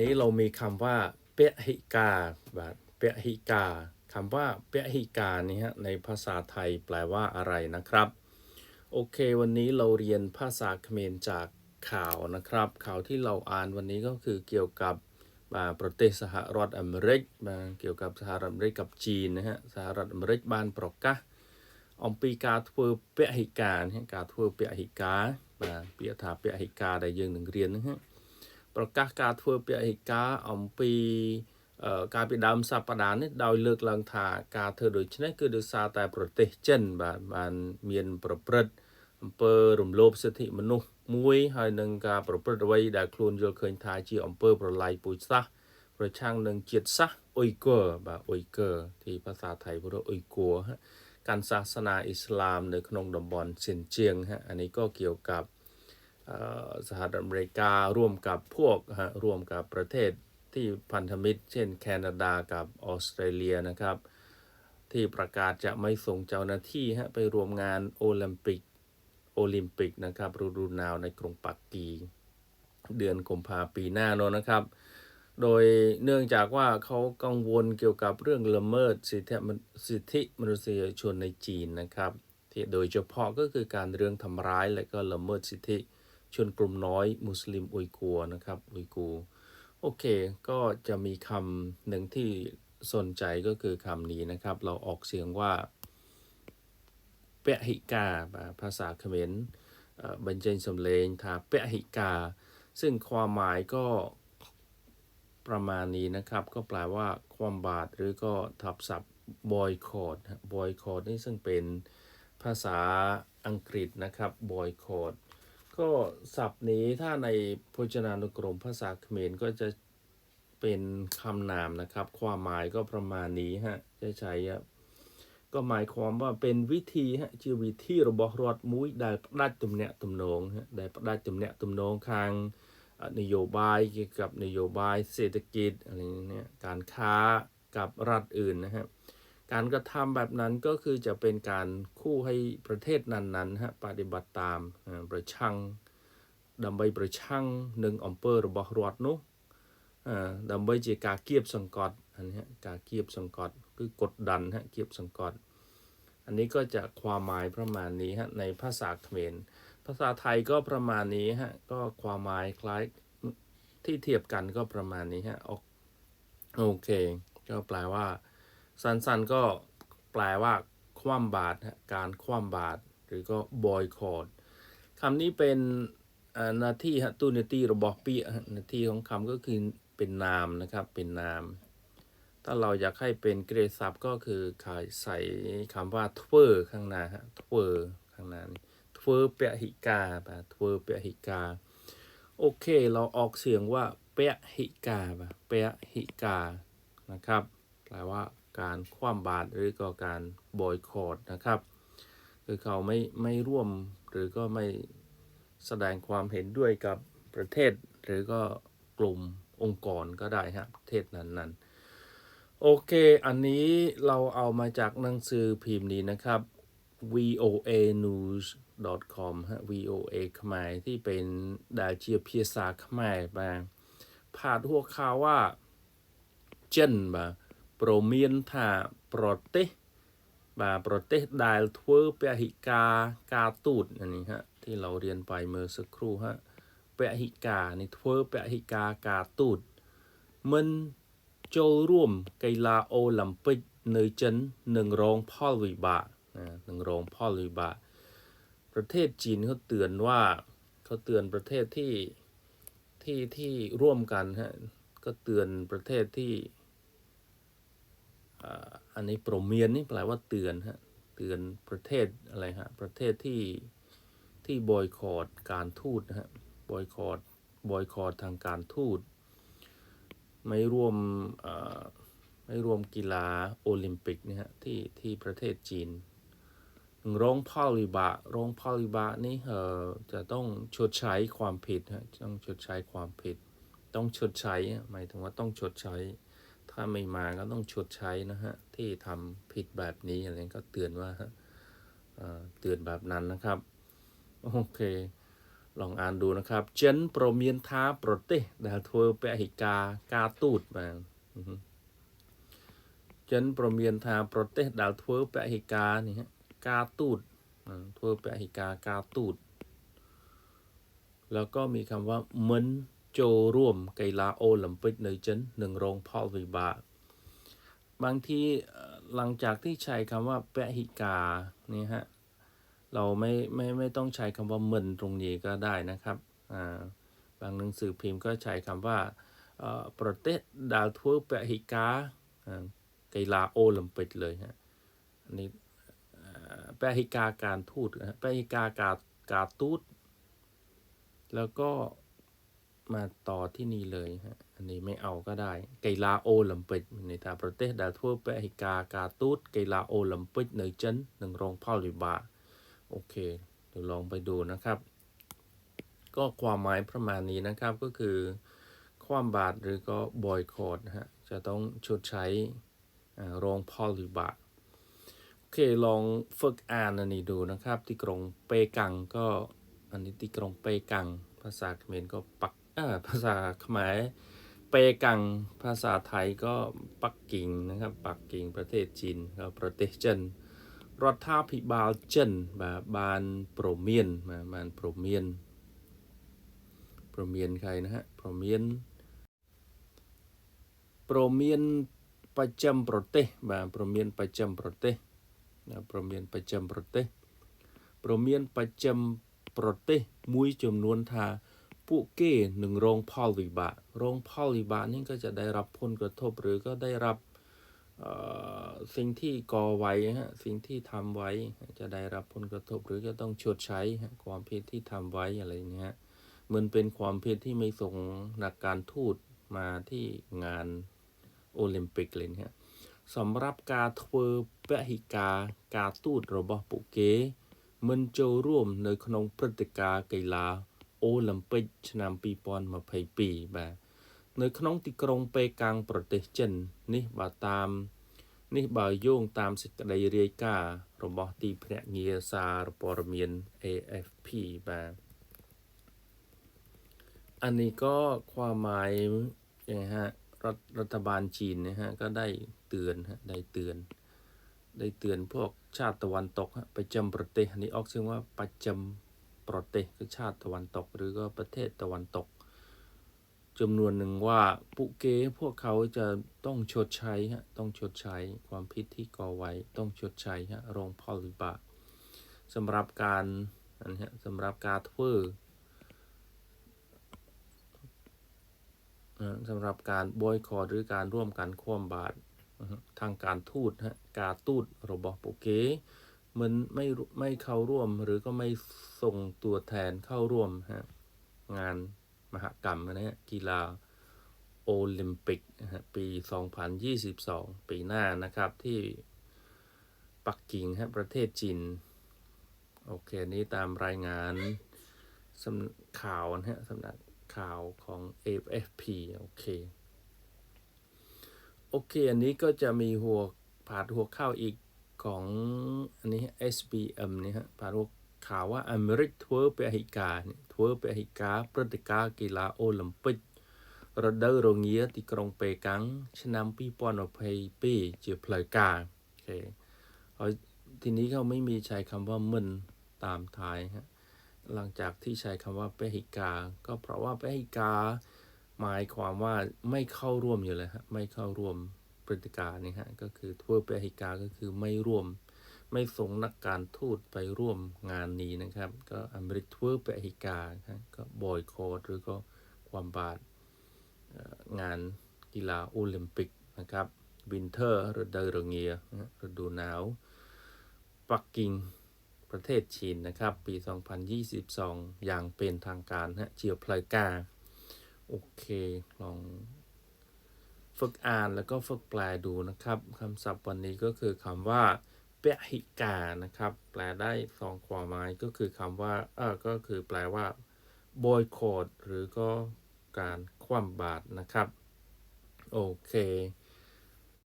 นี้เรามีคำว่าเปะหิกาแบบเปะหิกาคำว่าเปะหิกานี่ฮะในภาษาไทยแปลว่าอะไรนะครับ โอเค วันนี้เราเรียนภาษาเขมรจากข่าวนะครับ ข่าวที่เราอ่านวันนี้ก็คือเกี่ยวกับอ่าประเทศสหรัฐอเมริกมาเกี่ยวกับสหรัฐอเมริกกับจีนนะฮะสหรัฐอเมริกบ้านប្រកាសអំពីការធ្វើពហិការណាហะការធ្វើពហិការបាទពាក្យថាពហិការដែលយើងនឹងរៀនហ្នឹងហ៎ ប្រកាសការធ្វើពហិការអំពីកាលពីដើមសប្តាហ៍នេះដោយលើកឡើងថាការធ្វើដូច្នេះគឺដោយសារតែប្រទេសចិនបាទបានមានប្រព្រឹត្តអំពើរំលោភសិទ្ធិមនុស្សមួយហើយនឹងការប្រព្រឹត្តអ្វីដែលខ្លួនយល់ឃើញថាជាអំពើប្រឡាយពូជសាសន៍ប្រឆាំងនឹងជាតិសាសន៍អ៊ុយហ្គើបាទអ៊ុយហ្គើទីភាសាថៃព្រោះអ៊ុយហ្គើកាន់សាសនាអ៊ីស្លាមនៅក្នុងតំបន់សិនជៀងអានេះក៏គៀវกับ สหรัฐอเมริการ่วมกับพวกฮะร่วมกับประเทศที่พันธมิตร เช่น แคนาดากับออสเตรเลียนะครับ ที่ประกาศจะไม่ส่งเจ้าหน้าที่ฮะไปรวมงานโอลิมปิกโอลิมปิกนะครับฤดูหนาวในกรุงปักกี เดือนกุมภาปีหน้าโนนนะครับ โดยเนื่องจากว่าเขากังวลเกี่ยวกับเรื่องละเมิดสิทธิสิทธิมนุษยชนในจีนนะครับที่โดยเฉพาะก็คือการเรื่องทำร้ายและก็ละเมิดสิทธิ ชนกลุ่มน้อยมุสลิมอุยกัวนะครับอุยกูโอเค ก็จะมีคำหนึ่งที่สนใจก็คือคำนี้นะครับ เราออกเสียงว่าเปะหิกาภาษาเขมรเบรรเจงสำเลงทาเปะหิกา ซึ่งความหมายก็ประมาณนี้นะครับ ก็แปลว่าความบาดหรือก็ทับศัพท์ boycott boycott นี่ซึ่งเป็นภาษาอังกฤษนะครับ boycott ก็ศัพท์นี้ถ้าในพจนานุกรมภาษาเขมรก็จะเป็นคำนามนะครับ ความหมายก็ประมาณนี้ฮะจะใช้ครับก็หมายความว่าเป็นวิธีฮะชีวิตที่ระบบรัฐมุ้ยได้ได้ตุ่มเน่ะตุ่มนงฮะได้ได้ตุ่มเน่ะตุ่มนงทางนโยบายเกี่ยวกับนโยบายเศรษฐกิจอะไรเนี่ยการค้ากับรัฐอื่นนะครับ การกระทำแบบนั้นก็คือจะเป็นการคู่ให้ประเทศนั้นๆฮะปฏิบัติตามประชังดัมใบประชังหนึ่งอำเภอระบอบรัดนู้ดัมใบจะการเกียบสังกัดอันนี้การเกียบสังกัดคือกดดันฮะเกียบสังกัดอันนี้ก็จะความหมายประมาณนี้ฮะในภาษาเขมร ภาษาไทยก็ประมาณนี้ฮะก็ความหมายคล้ายที่เทียบกันก็ประมาณนี้ฮะโอเค ก็แปลว่า สั้นๆก็แปลว่า คว่ำบาตรฮะการคว่ำบาตรหรือก็ boycott คำนี้เป็นอ่อหน้าที่ฮะตู้นาที่ระบอกปีหน้าที่ของคำก็คือเป็นนามนะครับเป็นนาม ถ้าเราอยากให้เป็นเกรดศัพท์ก็คือใส่คำว่า twer ข้างหน้าฮะ twer ข้างหน้านี้ twer เปะหิกาปะ twer เปะหิกา โอเค เราออกเสียงว่าเปะหิกาปะเปะหิกานะครับแปลว่า การคว่ำบาตรหรือก็การบอยคอรดนะครับ คือเขาไม่ไม่ร่วมหรือก็ไม่แสดงความเห็นด้วยกับประเทศ หรือก็กลุ่มองค์กรก็ได้ฮะประเทศนั้นๆ โอเค อันนี้เราเอามาจากหนังสือพิมพ์นี้นะครับ voa news com ฮะ voa ขมายที่เป็นดาเชียเพียซาขมายมาพาดหัวข่าวว่า เจนมา ប្រមានថាប្រទេសបាទប្រទេសដែលធ្វើពហិការការទូតอันนี้ฮะที่เราเรียนไปเมื่อสักครู่ฮะពហិការនេះធ្វើពហិការការទូតមិនចូលរួមកីឡាអូឡ িম্প ពិកនៅចិននឹងរងផលវិបាកណានឹងរងផលវិបាក ประเทศจีนเขาเตือนว่าเขาเตือนประเทศที่ที่ที่ร่วมกันฮะก็เตือนประเทศที่ อันนี้โปรเมียนนี่แปลว่าเตือนฮะเตือนประเทศอะไรฮะประเทศที่ที่บอยคอรดการทูตนะฮะบอยคอรดบอยคอรดทางการทูต ไม่ร่วมไม่ร่วมกีฬาโอลิมปิกนี่ฮะที่ที่ประเทศจีนรงพ่อลิบะรงพ่อลิบะนี่เออจะต้องชดใช้ความผิดฮะต้องชดใช้ความผิด ต้องชดใช้หมายถึงว่าต้องชดใช้ ถ้าไม่มาก็ต้องชดใช้นะฮะ ที่ทำผิดแบบนี้อะไรก็เตือนว่าเตือนแบบนั้นนะครับ โอเค ลองอ่านดูนะครับ เจนโปรเมียนท้าโปรเตดาทัวเปหิกากาตูดมาเจนโปรเมียนท้าโปรเตดาทัวเปหิกานี่ฮะกาตูดทัวเปหิกากาตูด แล้วก็มีคำว่าเหมือน ចូលរួមកីឡាអូឡ িম্প ពិកនៅចិននឹងរងផលវិបាក บางทีเอ่อหลังจากที่ใช้คำว่าปะหิกาเนี่ยฮะเราไม่ไม่ไม่ต้องใช้คำว่ามึนตรงนี้ก็ได้นะครับอ่าบางหนังสือพิมพ์ก็ใช้คำว่าเอ่อประเทศดาวทั่วปะหิกาอ่ากีฬาโอลิมปิกเลยฮะอันนี้เอ่อปะหิกาการทูตนะฮะปะหิกาการการทูตแล้วก็ มาต่อที่นี่เลยฮะ อันนี้ไม่เอาก็ได้ไกีาโอลิมปิกในต่าประเทศดาทั่วไปกากาตูดไกีาโอลิมปิกในจันหนึ่งรองพ่อหรืบาโอเคเดี๋ยวลองไปดูนะครับ ก็ความหมายประมาณนี้นะครับก็คือ ความบาดหรือก็บอยคอร์ดฮะ จะต้องชดใช้รองพอหรืบาโอเคลองฝึกอ่านอันนี้ดูนะครับ ที่กรงเปกังก็อันนี้ที่กรงเปกัง ภาษาเขมรก็ปัก ภาษาเขมร เปกังภาษาไทยก็ปักกิ่งนะครับ ปักกิ่งประเทศจีนก็ประเทศเจนรัฐาภิบาลเจนแบบบานโปรเมียนมาบานโปรเมียนโปรเมียนใครนะฮะโปรเมียนโปรเมียนประจำประเทศបាទโปรเมียนประจำประเทศណាโปรเมียนประจำประเทศโปรเมียนประจำประเทศមួយចំនួនថា ពួកគេនឹងរងផលវិបាករងផលវិបាកនេះក៏จะได้รับผลกระทบหรือก็ได้รับสิ่งที่ก่อไว้ฮะสิ่งที่ทำไว้จะได้รับผลกระทบหรือก็ต้องชดใช้ความผิดที่ทำไว้อะไรเงี้ยมันเป็นความผิดที่ไม่ส่งนักการทูตมาที่งานโอลิมปิกเลยฮะสำหรับการทเวอร์ปหิกาการทูตระบบปุเกมันจะร่วมในขนงพฤติการกีฬา អូឡ িম্প ពិកឆ្នាំ2022បាទនៅក្នុងទីក្រុងប៉េកាំងប្រទេសចិននេះបើតាមនេះបើយោងតាមសេចក្តីរាយការណ៍របស់ទីភ្នាក់ងារសារព័ត៌មាន AFP បាទอันนี้ก็ความหมายยังไงฮะรัฐรัฐบาลจีนนะฮะก็ได้เตือนฮะได้เตือน ได้เตือนพวกชาติตะวันตกฮะประจำประเทศอันนี้ออกเสียงว่าประจำ ปรเทศคือชาติตะวันตก หรือก็ประเทศตะวันตกจำนวนหนึ่งว่าปุเกพวกเขาจะต้องชดใช้ฮะต้องชดใช้ความผิดที่ก่อไว้ต้องชดใช้ฮะรองพอลิบาสำหรับการอันนี้ฮะสำหรับการทวเอ่อสำหรับการบอยคอรหรือการร่วมกันคว่ำบาตรทางการทูตฮะการทูตระบอบปุเก มันไม่ไม่เข้าร่วมหรือก็ไม่ส่งตัวแทนเข้าร่วมฮะงานมหกรรมนะฮะกีฬาโอลิมปิกนะฮะปี 2022 ปีหน้านะครับที่ปักกิ่งฮะประเทศจีน โอเค นี้ตามรายงานสำข่าวนะฮะสำนักข่าวของ AFP โอเค โอเค อันนี้ก็จะมีหัวผาดหัวข้าวอีก ของอันนี้ SBM เนี่ยฮะพาดหัวข่าวว่าอเมริกធ្វើពហិការនេះធ្វើពហិការព្រឹត្តិការណ៍កីឡាអូឡ িম্প ពិករដូវរងាទីក្រុងប៉េកាំងឆ្នាំ2022ជាផ្លូវការអូខេហើយทีนี้เขาไม่มีใช้คำว่ามึนตามท้ายฮะหลังจากที่ใช้คำว่าปหิกา ก็เพราะว่าปหิกา หมายความว่าไม่เข้าร่วมอยู่เลยฮะไม่เข้าร่วม พฤติการนี่ฮะก็คือทั่วไปหิกาก็คือไม่ร่วม ไม่ส่งนักการทูตไปร่วมงานนี้นะครับ ก็อเมริกทั่วไปหิกาก็บอยโคดหรือก็ความบาดงานกีฬาโอลิมปิกนะครับวินเทอร์ฤดูระเงียฤดูหนาวปักกิ่งประเทศจีนนะครับ ปี 2022 อย่างเป็นทางการฮะเจียวพลายกา โอเค ลอง ฝึกอ่านแล้วก็ฝึกแปลดูนะครับคำศัพท์วันนี้ก็คือคำว่าเปะหิกานะครับ แปลได้สองความหมายก็คือคำว่าเออก็คือแปลว่าบอยคอรหรือก็การคว่ำบาตรนะครับ โอเค